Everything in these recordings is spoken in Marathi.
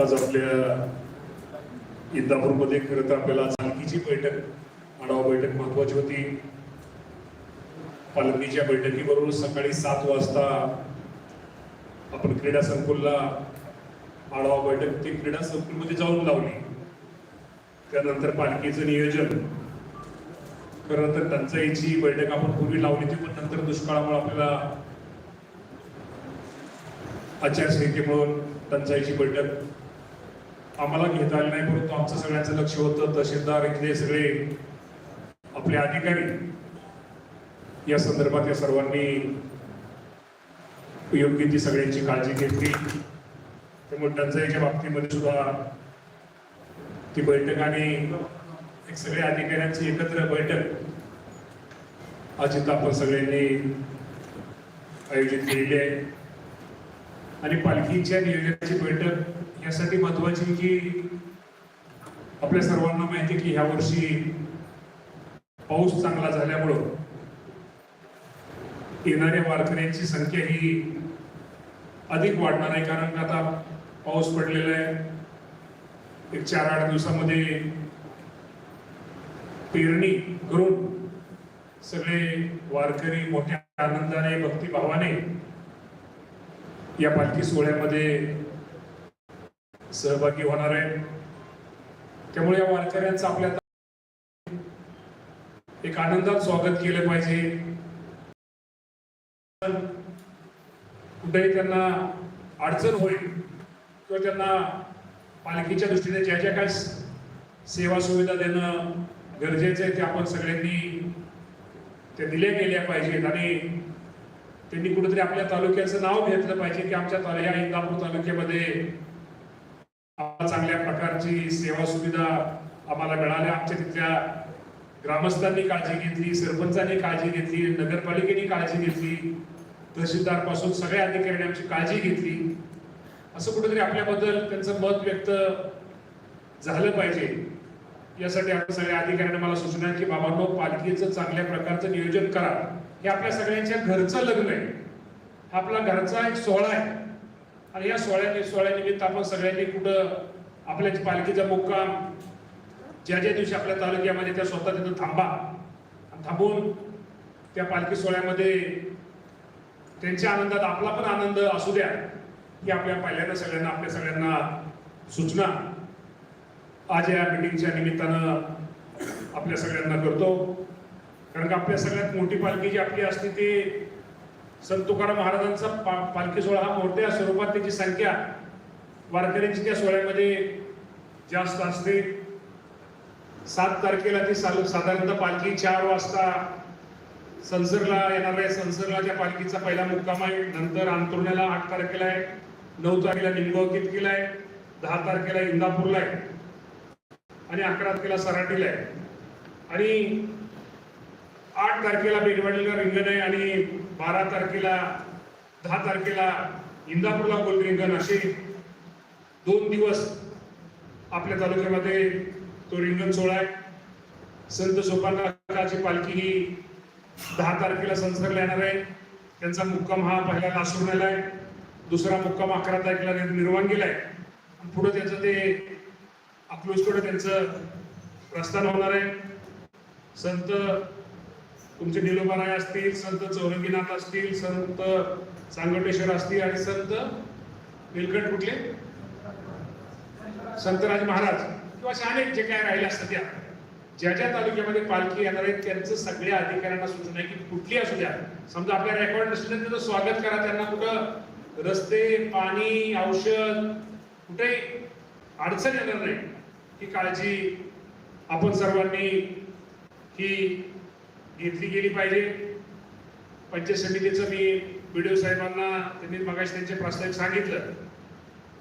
आज आपल्या इंदापूरमध्ये खरं तर आपल्याला चालकीची बैठक आढावा बैठक महत्वाची होती. पालखीच्या बैठकीबरोबर सकाळी सात वाजता आपण क्रीडा संकुलला आढावा बैठक ती क्रीडा संकुलमध्ये जाऊन लावली. त्यानंतर पालखीचं नियोजन. खरं तर टंचाईची बैठक आपण पूर्वी लावली होती पण नंतर दुष्काळामुळे आपल्याला आचारसंहितेमुळे टंचाईची बैठक आम्हाला घेता आले नाही परंतु आमचं सगळ्यांचं लक्ष होतं. तहसीलदार इथले सगळे आपले अधिकारी. या संदर्भात या सर्वांनी योग्य ती सगळ्यांची काळजी घेतली. त्यामुळे टंचाईच्या बाबतीमध्ये सुद्धा ती बैठक आणि एक सगळ्या अधिकाऱ्यांची एकत्र बैठक आज इथं आपण सगळ्यांनी आयोजित केलेली आहे. आणि पालखीच्या नियोजनाची बैठक यासाठी महत्वाची की आपल्या सर्वांना माहिती की ह्या वर्षी पाऊस चांगला झाल्यामुळं येणाऱ्या वारकऱ्यांची संख्या ही अधिक वाढणार आहे. कारण आता पाऊस पडलेला आहे. एक चार आठ दिवसामध्ये पेरणी करून सगळे वारकरी मोठ्या आनंदाने भक्तिभावाने या पालखी सोहळ्यामध्ये सहभागी होणार आहे. त्यामुळे या वारकऱ्यांचं आपल्या एक आनंदात स्वागत केलं पाहिजे. कुठेही त्यांना अडचण होईल किंवा त्यांना पालखीच्या दृष्टीने ज्या ज्या काय सेवा सुविधा देणं गरजेचं आहे ते आपण सगळ्यांनी त्या दिल्या गेल्या पाहिजेत. आणि त्यांनी कुठेतरी आपल्या तालुक्याचं नाव घेतलं पाहिजे की आमच्या तालुक्या या इंदापूर तालुक्यामध्ये चांगल्या प्रकारची सेवा सुविधा आम्हाला मिळाल्या. आमच्या तिथल्या ग्रामस्थांनी काळजी घेतली सरपंचांनी काळजी घेतली नगरपालिकेने काळजी घेतली तहसीलदारपासून सगळ्या अधिकाऱ्यांनी आमची काळजी घेतली. असं कुठेतरी आपल्याबद्दल त्यांचं मत व्यक्त झालं पाहिजे. यासाठी आपण सगळ्या अधिकाऱ्यांना मला सूचना की बाबांनो पालखीचं चांगल्या प्रकारचं नियोजन करा. हे आपल्या सगळ्यांच्या घरचं लग्न आहे. हा आपला घरचा एक सोहळा आहे. आणि या सोहळ्या सोहळ्यानिमित्त आपण सगळ्यांनी कुठं आपल्या पालखीचा मुक्काम ज्या ज्या दिवशी आपल्या तालुक्यामध्ये त्या स्वतः तिथं थांबा थांबून त्या पालखी सोहळ्यामध्ये त्यांच्या आनंदात आपला पण आनंद असू द्या ही आपल्या पहिल्यांदा सगळ्यांना आपल्या सगळ्यांना सूचना आज या मिटिंगच्या निमित्तानं आपल्या सगळ्यांना करतो. कारण का आपल्या सगळ्यात मोठी पालखी जी आपली असते ती संत तुकाराम महाराजांचा पा पालखी सोहळा हा मोठ्या स्वरूपात त्याची संख्या वारकऱ्यांची त्या सोहळ्यामध्ये जास्त असते. सात तारखेला ती साल साधारणतः पालखी चार वाजता संसरला येणार आहे. संसरला त्या पालखीचा पहिला मुक्काम आहे. नंतर अंतरुण्याला आठ तारखेला आहे. नऊ तारखेला निमगाव केला आहे. दहा तारखेला इंदापूरला आहे. आणि अकरा तारखेला सराटीला आहे. आणि आठ तारखेला बेटवाडीला रिंगण आहे आणि बारा तारखेला दहा तारखेला इंदापूरला गोल रिंगण असे दोन दिवस आपल्या तालुक्यामध्ये तो रिंगण सोहळा आहे. संत सोपानाची पालखी ही दहा तारखेला संसर्गला येणार आहे. त्यांचा मुक्काम हा पहिला लासूरला आहे. दुसरा मुक्काम अकरा तारखेला निर्माण गेला आहे. पुढं पुढे त्याचं ते अकलूजकडे त्यांचं प्रस्थान होणार आहे. संत तुमचे निलोबाराय असतील संत चौरंगीनाथ असतील संत सांगटेश्वर असतील आणि संत निलकंठ कुठले? संतराज महाराज किंवा असे अनेक जे काय राहिले असतात त्या. ज्या ज्या तालुक्यामध्ये पालखी येणार आहेत त्यांचं सगळ्या अधिकाऱ्यांना सूचना आहे की कुठली असू द्या. समजा आपल्या रेकॉर्ड नसले त्याचं स्वागत करा त्यांना कुठं रस्ते पाणी औषध कुठेही अडचण येणार नाही. ही काळजी आपण सर्वांनी ही घेतली गेली पाहिजे. पंचायत समितीचं मी बीडीओ साहेबांना त्यांनी मगाशी त्यांचे प्रास्ताविक सांगितलं.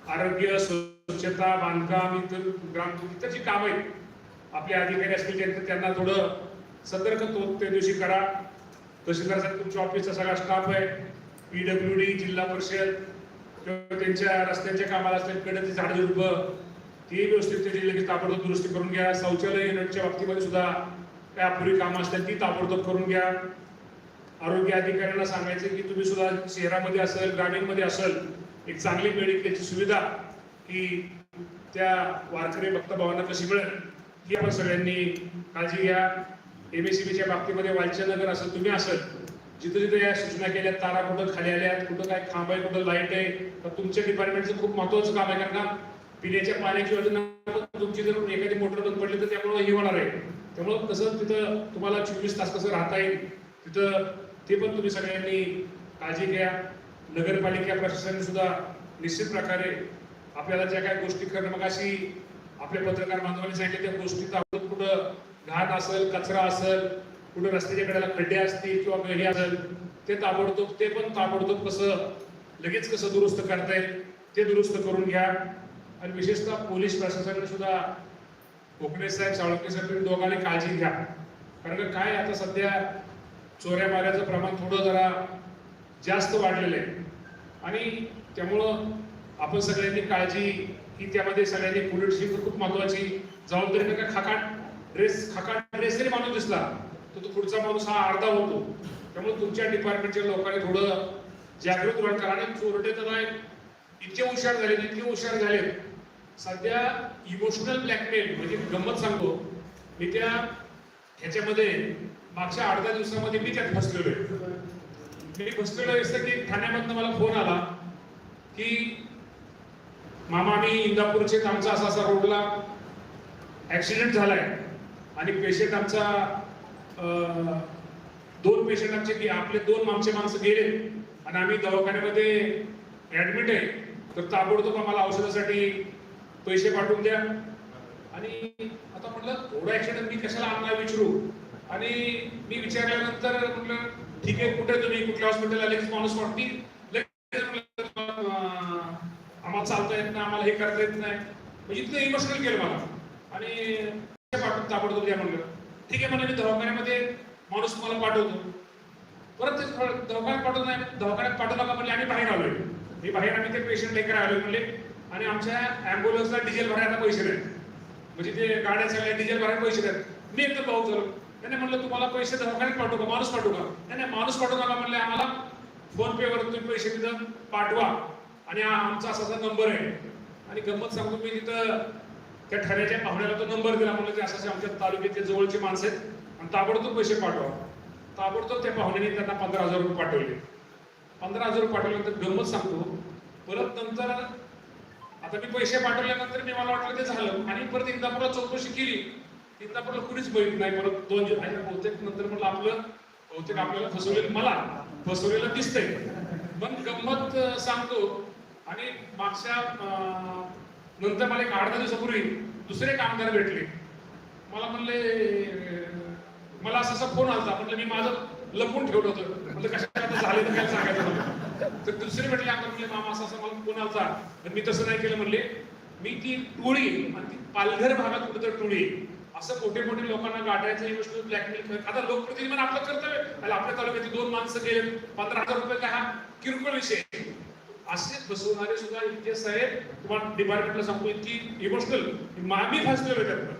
आरोग्य स्वच्छता बांधकाम इतर ग्राम इतर जी कामं आहेत आपले अधिकारी असतील त्यांचं त्यांना थोडं सतर्क तो त्या दिवशी करा. तहसीलदार साहेब तुमच्या ऑफिसचा सगळा स्टाफ आहे. पीडब्ल्यू डी जिल्हा परिषद किंवा त्यांच्या रस्त्यांच्या कामाला असतील कडे झाडझुडप ते व्यवस्थित त्याची लगेच ताबडतोब दुरुस्ती करून घ्या. शौचालय युनिटच्या बाबतीमध्ये सुद्धा त्यापूर्वी कामं असतील ती ताबडतोब करून घ्या. आरोग्य अधिकाऱ्यांना सांगायचं की तुम्ही सुद्धा शहरामध्ये असेल ग्रामीणमध्ये असेल एक चांगली मेडिकलची सुविधा की त्या वारकरी भक्तभावांना कशी मिळेल ही आपण सगळ्यांनी काळजी घ्या. एम एस सी बीच्या बाबतीमध्ये वालचंदनगर असेल तुम्ही असेल जिथे जिथे या सूचना केल्या तारा कुठं खाली आल्यात कुठं काय खांब आहे कुठं लाइट आहे तर तुमच्या डिपार्टमेंटचं खूप महत्वाचं काम आहे कारण का? पिण्याच्या पाण्याची योजना तुमची जर एखादी मोटर बंद पडली तर त्यामुळे हे होणार आहे. त्यामुळं कसं तिथं तुम्हाला चोवीस तास कसं राहता येईल तिथं ते पण तुम्ही सगळ्यांनी काळजी घ्या. नगरपालिका प्रशासनाने सुद्धा निश्चित प्रकारे आपल्याला ज्या काही गोष्टी करणं मग अशी आपल्या पत्रकार बांधवांनी सांगितलं त्या गोष्टी आपण कुठं घाण असेल कचरा असेल कुठं रस्त्याच्या कडेला खड्डे असतील किंवा हे असेल ते ताबडतोब ते पण ताबडतोब कसं लगेच कसं दुरुस्त करता येईल ते दुरुस्त करून घ्या. आणि विशेषतः पोलीस प्रशासनाने सुद्धा कोकणे साहेब साळुंके साहेब दोघांनी काळजी घ्या. कारण का काय आता सध्या चोऱ्या माऱ्याचं प्रमाण थोडं जरा जास्त वाढलेलं आहे. आणि त्यामुळं आपण सगळ्यांनी काळजी ही त्यामध्ये सगळ्यांनी पोलीसची खूप महत्वाची. जबाबदारी नाही का खाकाट ड्रेस खाकाट ड्रेस जरी माणूस दिसला तर तो पुढचा माणूस हा अर्धा होतो. त्यामुळे तुमच्या डिपार्टमेंटच्या लोकांनी थोडं जागृत राहणं करा. आणि चोरटे तर नाही इतके हुशार झाले इतके हुशार झाले सध्या इमोशनल ब्लॅकमेल म्हणजे गंमत सांगतो मी त्या ह्याच्यामध्ये मागच्या आठ दहा दिवसामध्ये मी त्यात फसलेलो आहे. मी फसलेलो असतं की ठाण्यामधनं मला फोन आला की मामा मी इंदापूरचे आमचा असा असा रोडला ॲक्सिडेंट झालाय आणि पेशंट आमचा दोन पेशंट आमचे आपले दोन आमचे माणसं गेले आणि आम्ही दवाखान्यामध्ये ॲडमिट आहे. तर ताबडतोब आम्हाला औषधासाठी पैसे पाठवून द्या. आणि आता म्हटलं थोडा ऍक्सिडेंट मी कशाला आणणार विचारू? आणि मी विचारल्यानंतर म्हटलं ठीक आहे कुठे तुम्ही? कुठल्या हॉस्पिटलला लगेच माणूस वाटती आम्हाला चालता येत नाही आम्हाला हे करता येत नाही. म्हणजे इतकं इमोशनल केलं मला. आणि पाठवून ताबडतोब द्या म्हणलं ठीक आहे म्हणजे मी दवाखान्यामध्ये माणूस तुम्हाला पाठवतो. परत ते दवाखान्यात पाठवत नाही दवाखान्यात पाठवला का म्हणजे आम्ही बाहेर आलोय. मी बाहेर आम्ही ते पेशंट लेकर आलोय म्हणजे आणि आमच्या ॲम्ब्युलन्सला डिझेल भरायला पैसे नाहीत म्हणजे ते गाड्या सगळ्या डिझेल भरायला पैसे नाहीत मी एकदम भाऊ झालो. त्याने म्हणलं तुम्हाला पैसे दवाखान्यात पाठवू का माणूस पाठवू का? नाही माणूस पाठवू का म्हणले आम्हाला फोन पे वर तुम्ही पैसे तिथं पाठवा. आणि आमचा असा असा नंबर आहे. आणि गंमत सांगतो मी तिथं त्या ठाण्याच्या पाहुण्याला तो नंबर दिला. म्हणलं की असं असं आमच्या तालुक्यातले जवळची माणसं आहेत. आणि ताबडतोब पैसे पाठवा. ताबडतोब त्या पाहुण्याने त्यांना पंधरा हजार रुपये पाठवले. पंधरा हजार रुपये पाठवल्यानंतर गंमत सांगतो परत नंतर आता मी पैसे पाठवल्यानंतर मी मला वाटलं ते झालं. आणि परत इंदापूरला चौकशी केली. इंदापूरला कुणीच बघित नाही. परत दोन दिवस आणि बहुतेक नंतर म्हटलं आपलं बहुतेक आपल्याला फसवलेलं मला फसवलेलं दिसतंय. पण गंमत सांगतो. आणि मागच्या नंतर मला एक आठ दहा दिवसापूर्वी दुसरे कामगार भेटले. मला म्हणले मला असं असा फोन आला म्हटलं मी माझं लपून ठेवलं होतं. म्हणजे कशा झाले तर काय सांगायचं? तर दुसरे म्हटले आता म्हणले मामा असं असं मला कोणाचा तर मी तसं नाही केलं म्हणले मी ती टोळी आणि ती पालघर भागात कुठेतरी टोळी असं मोठे मोठे लोकांना गाठायचं ही गोष्ट ब्लॅकमेल आता लोकप्रतिनिधी म्हणून आपलं कर्तव्य आणि आपल्या तालुक्यातील दोन माणसं गेले पंधरा हजार रुपये काय हा किरकोळ विषय आहे. असे बसवणारे सुद्धा इतके साहेब तुम्हाला डिपार्टमेंटला सांगतो इतकी इमोशनल मी फसलेलो त्यातनं.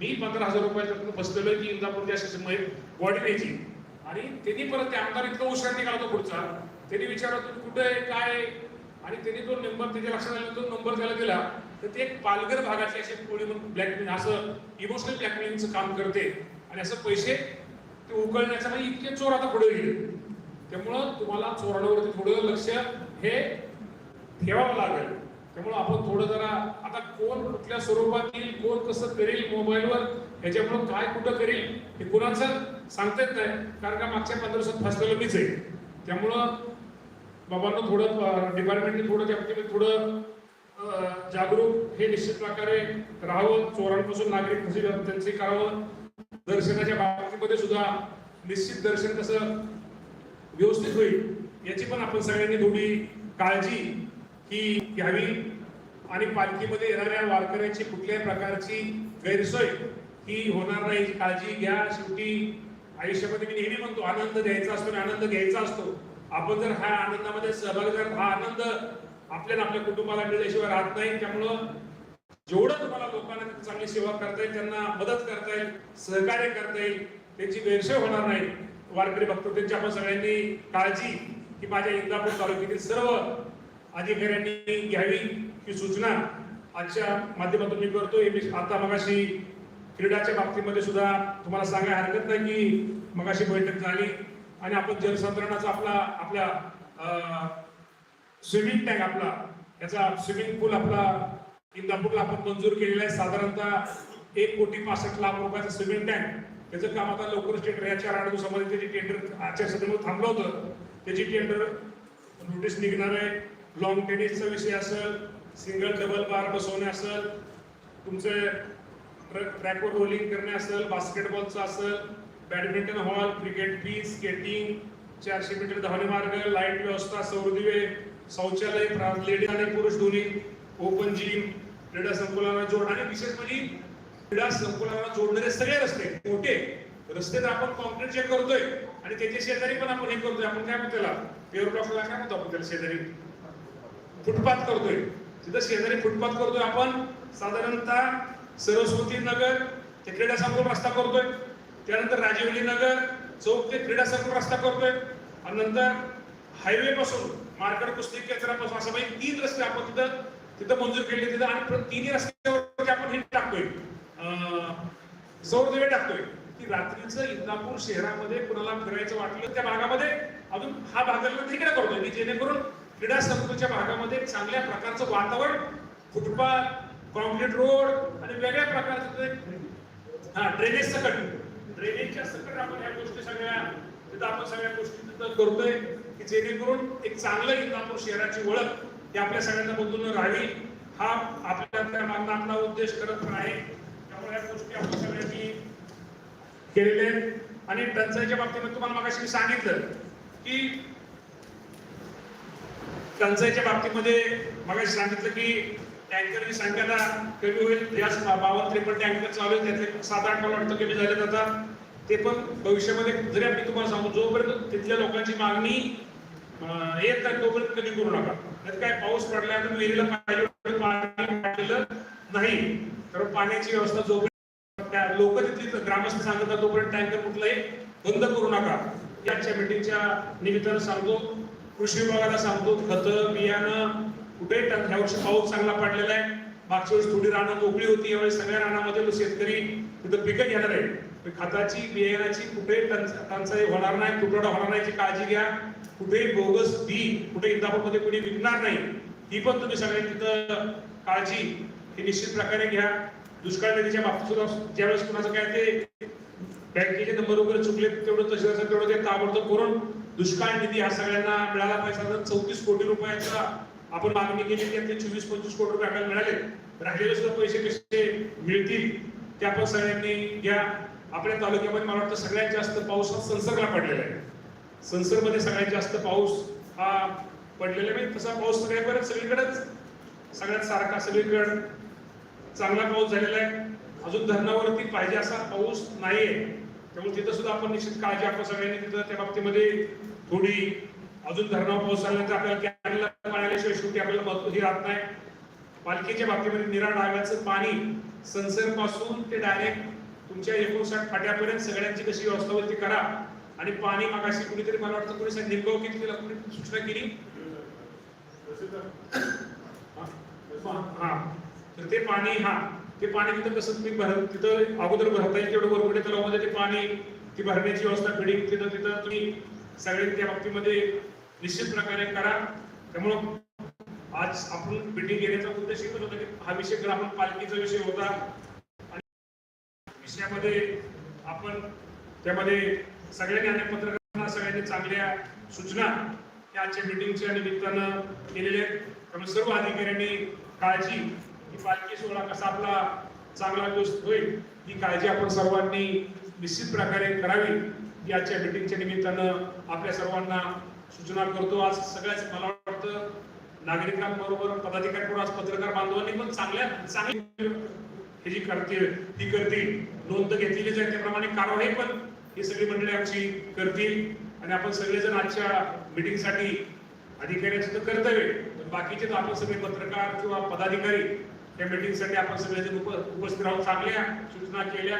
मी पंधरा हजार रुपयाच्या बसलेलो की इंदापूरची अशी बॉडी न्यायची आणि त्यांनी परत ते आमदार इतका हुशार निघाला होता पुढचा. त्यांनी विचारलं तुम्ही कुठे आहे काय आहे? आणि त्यांनी तो नंबर त्याच्या लक्षात आला तो नंबर त्याला दिला तर ते एक पालघर भागातली अशी कोणी म्हणून ब्लॅकमेल असं इमोशनल ब्लॅकमेलिंगचं काम करते. आणि असं पैसे ते उकळण्याचं म्हणजे इतके चोर आता पुढे गेले त्यामुळं तुम्हाला चोरांवरती थोडं लक्ष हे ठेवावं लागेल. त्यामुळं आपण थोडं जरा आता कोण कुठल्या स्वरूपात येईल कोण कसं करेल मोबाईलवर याच्यामुळं काय कुठं करेल हे कुणाचं सांगता येत नाही कारण का मागच्या पंधरा दिवसात फसलेलं मीच आहे. त्यामुळं बाबांना थोडं डिपार्टमेंटने थोडं त्या बाबतीमध्ये थोडं जागरूक हे निश्चित प्रकारे राहावं. चोरांपासून नागरिक कसे त्यांचे करावं. दर्शनाच्या बाबतीमध्ये सुद्धा निश्चित दर्शन कसं व्यवस्थित होईल याची पण आपण सगळ्यांनी थोडी काळजी ही घ्यावी आणि पालखीमध्ये येणाऱ्या वारकऱ्यांची कुठल्याही प्रकारची गैरसोय ही होणार नाही. काळजी घ्या. शेवटी आयुष्यामध्ये मी नेहमी म्हणतो आनंद द्यायचा असतो आणि आनंद घ्यायचा असतो. आपण जर हा आनंदामध्ये सहभाग जर हा आनंद आपल्याला आपल्या कुटुंबाला मिळल्याशिवाय राहत नाही. त्यामुळं जेवढं तुम्हाला लोकांना चांगली सेवा करता येईल त्यांना मदत करता येईल सहकार्य करता येईल त्यांची गैरसोय होणार नाही. वारकरी भक्त त्यांची आपण सगळ्यांनी काळजी की माझ्या इंदापूर तालुक्यातील सर्व अधिकाऱ्यांनी घ्यावी ही सूचना आजच्या माध्यमातून मी करतोय. मी आता मगाशी क्रीडाच्या बाबतीमध्ये सुद्धा तुम्हाला सांगायला हरकत नाही की मगाशी बैठक झाली आणि आपण जलसंधारणाचा आपला आपल्या स्विमिंग टँक आपला याचा स्विमिंग पूल आपला इंदापूरला आपण मंजूर केलेला आहे. साधारणतः एक कोटी पासष्ट लाख रुपयाचा स्विमिंग टँक त्याचं काम आता लवकरच टेंडर या चार आठ दिवसामध्ये त्याची टेंडर आचारसंहितेमुळे थांबलं होतं. त्याची टेंडर नोटीस निघणार आहे. लॉंग टेनिसचा विषय असेल सिंगल डबल बार बसवणे असेल तुमचे ट्रॅकवर रोलिंग करणे असेल बास्केटबॉलचं असेल badminton hall cricket pitch skating चारशे मीटर धावणे मार्ग लाइट व्यवस्था सौरदिवे शौचालय लेडीज आणि पुरुष दोन्ही ओपन जिम क्रीडा संकुलाला जोड आणि विशेष म्हणजे क्रीडा संकुलाला जोडणारे सगळे रस्ते मोठे रस्ते तर आपण कॉन्क्रीटचे करतोय आणि त्याच्या शेजारी पण आपण हे करतोय आपण काय म्हणतो त्याला? पेअर ब्लॉकला काय म्हणतो आपण त्याला शेजारी? फुटपाथ करतोय. तिथं शेजारी फुटपाथ करतोय आपण. साधारणतः सरस्वती नगर ते क्रीडा संकुल रस्ता करतोय. त्यानंतर राजीवली नगर चौक ते क्रीडा संकुल रस्ता करतोय. आणि नंतर हायवे पासून मार्केट कुस्ती केंद्रापासून असं म्हणजे तीन रस्ते आपण तिथं तिथं मंजूर केले तिथं आणि तिन्ही रस्त्यावर आपण हे टाकतोय. सौर दिवे टाकतोय. की रात्रीचं इंदापूर शहरामध्ये कुणाला फिरायचं वाटलं त्या भागामध्ये अजून हा भागाला तिकडे करतोय. की जेणेकरून क्रीडा संकुलच्या भागामध्ये चांगल्या प्रकारचं वातावरण फुटपाथ कॉन्क्रीट रोड आणि वेगळ्या प्रकारचं हा ड्रेनेज सकट. ड्रेनेजच्या सकट आपण या गोष्टी सगळ्या तिथं आपण सगळ्या गोष्टी तिथं करतोय की जेणेकरून एक चांगलं इंदापूर शहराची ओळख ते आपल्या सगळ्यांना बदलून राहावी हा आपल्या त्या मागणं आपला उद्देश करत आहे. त्यामुळे या गोष्टी आपण सगळ्यांनी केलेल्या आहेत. आणि टंचाईच्या बाबतीमध्ये तुम्हाला मगाशी मी सांगितलं की टंचाईच्या बाबतीमध्ये मला सांगितलं की टँकरची संख्या कमी होईल. या बावन्न त्रेपन्न टँकर चालू आहेत. त्यातले सात आठ मला वाटतं कमी झाले आता. ते पण भविष्यामध्ये जरी आम्ही तुम्हाला सांगू जोपर्यंत तिथल्या लोकांची मागणी येत नाही तोपर्यंत कमी करू नका. त्यात काय पाऊस पडल्यानंतर विहिरीला पाहिजे नाही. तर पाण्याची व्यवस्था जोपर्यंत लोक तिथली ग्रामस्थ सांगतात तोपर्यंत टँकर कुठलाही बंद करू नका. याच्या मीटिंगच्या निमित्तानं सांगतो कृषी विभागाला सांगतो खत बियाणं कुठे टन ह्या वर्षी पाऊस चांगला पडलेला आहे. मागच्या वेळेस थोडी रानं मोकळी होती यावेळी सगळ्या रानामध्ये तो शेतकरी तिथं पिकं घेणार आहे. खताची बियाणाची कुठे टंचाई होणार नाही तुटवडा होणार नाही याची काळजी घ्या. कुठे बोगस बी कुठे इंदापूरमध्ये कुणी विकणार नाही ही पण तुम्ही सगळ्यांनी तिथं काळजी हे निश्चित प्रकारे घ्या. दुष्काळ निधीच्या बाबतीत सुद्धा ज्यावेळेस कुणाचं काय ते बँकेचे नंबर वगैरे चुकले तेवढं तसं तेवढं ते ताबडतोब करून दुष्काळ निधी हा सगळ्यांना मिळाला पाहिजे. तर चौतीस कोटी रुपयाचा आपण मागणी केली त्यातले चोवीस पंचवीस कोटी रुपये आपल्याला मिळाले. राहिलेले सुद्धा पैसे कसे मिळतील ते आपण सगळ्यांनी घ्या. आपल्या तालुक्यामध्ये मला वाटतं सगळ्यात जास्त पाऊस हा संसर्गला पडलेला आहे. संसर्गमध्ये सगळ्यात जास्त पाऊस हा पडलेला आहे. म्हणजे तसा पाऊस सगळ्याकडे सगळीकडेच. सगळ्यात सारखा सगळीकडं चांगला पाऊस झालेला आहे. अजून धरणावरती पाहिजे असा पाऊस नाहीये. त्यामुळे तिथं सुद्धा आपण निश्चित काळजी आपण सगळ्यांनी तिथं त्या बाबतीमध्ये थोडी अजून धरणावर पाऊस झाल्यानंतर आपल्याला कॅनला पाणी आल्याशिवाय शेवटी आपल्याला महत्त्व ही राहत नाही. पालखीच्या बाबतीमध्ये निरा डाव्याचं पाणी संसरपासून ते डायरेक्ट तुमच्या एकोणसाठ फाट्यापर्यंत सगळ्यांची कशी व्यवस्था होईल ती करा. आणि पाणी मागाशी कुणीतरी मला वाटतं कोणी निमगाव किती तिला कोणी सूचना केली? हा. तर ते पाणी हा. ते पाणी तिथं कसं तुम्ही भर तिथं अगोदर भरता येईल तेवढं बरोबर तलावामध्ये ते पाणी ती भरण्याची व्यवस्था बिल्डिंग तिथं तिथं तुम्ही सगळे त्या बाबतीमध्ये निश्चित प्रकारे करा. त्यामुळं आज आपण बिल्डिंग घेण्याचा उद्देश एकच होता की हा विषय ग्रामीण पालखीचा विषय होता. आणि विषयामध्ये आपण त्यामध्ये सगळ्यांनी आणि पत्रकारांना सगळ्यांनी चांगल्या सूचना या आजच्या मिटिंगच्या निमित्तानं केलेल्या आहेत. त्यामुळे सर्व अधिकाऱ्यांनी काळजी की पालखी सोहळा कसा आपला चांगला व्यवस्थित होईल ही काळजी आपण सर्वांनी निश्चित प्रकारे करावी. याच्या आजच्या मिटिंगच्या निमित्तानं आपल्या सर्वांना सूचना करतो. आज सगळ्याच मला वाटतं नागरिकांबरोबर पदाधिकाऱ्यांबरोबर आज पत्रकार बांधवांनी पण चांगल्या चांगली हे जी करतील ती करतील. नोंद घेतलेली जाईल त्याप्रमाणे कारवाई पण ही सगळी मंडळी आमची करतील. आणि आपण सगळेजण आजच्या मीटिंगसाठी अधिकाऱ्याचं तर कर्तव्य पण बाकीचे तर आपण सगळे पत्रकार किंवा पदाधिकारी या मीटिंगसाठी आपण सगळेजण उप उपस्थित राहून चांगल्या सूचना केल्या.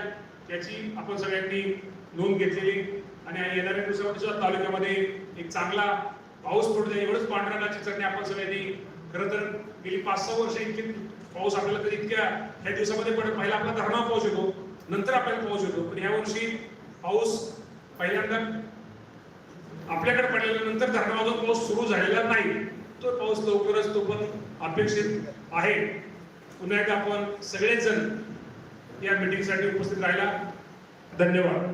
त्याची आपण सगळ्यांनी नोंद घेतलेली. आणि येणाऱ्या दिवसामध्ये सुद्धा तालुक्यामध्ये एक चांगला पाऊस पडतो एवढंच पांढरंगाची चटणी आपण सगळ्यांनी खरं तर गेली पाच सहा वर्ष इतकी पाऊस आपल्याला कधी इतक्या ह्या दिवसामध्ये पण पहिला आपला धरणा पाऊस येतो नंतर आपल्याला पाऊस येतो. पण यावर्षी पाऊस पहिल्यांदा आपल्याकडे पडल्यानंतर धरणावर पाऊस सुरू झालेला नाही. तो पाऊस लवकरच तो पण अपेक्षित आहे. पुन्हा एकदा आपण सगळेजण या मीटिंगसाठी उपस्थित राहिला. धन्यवाद.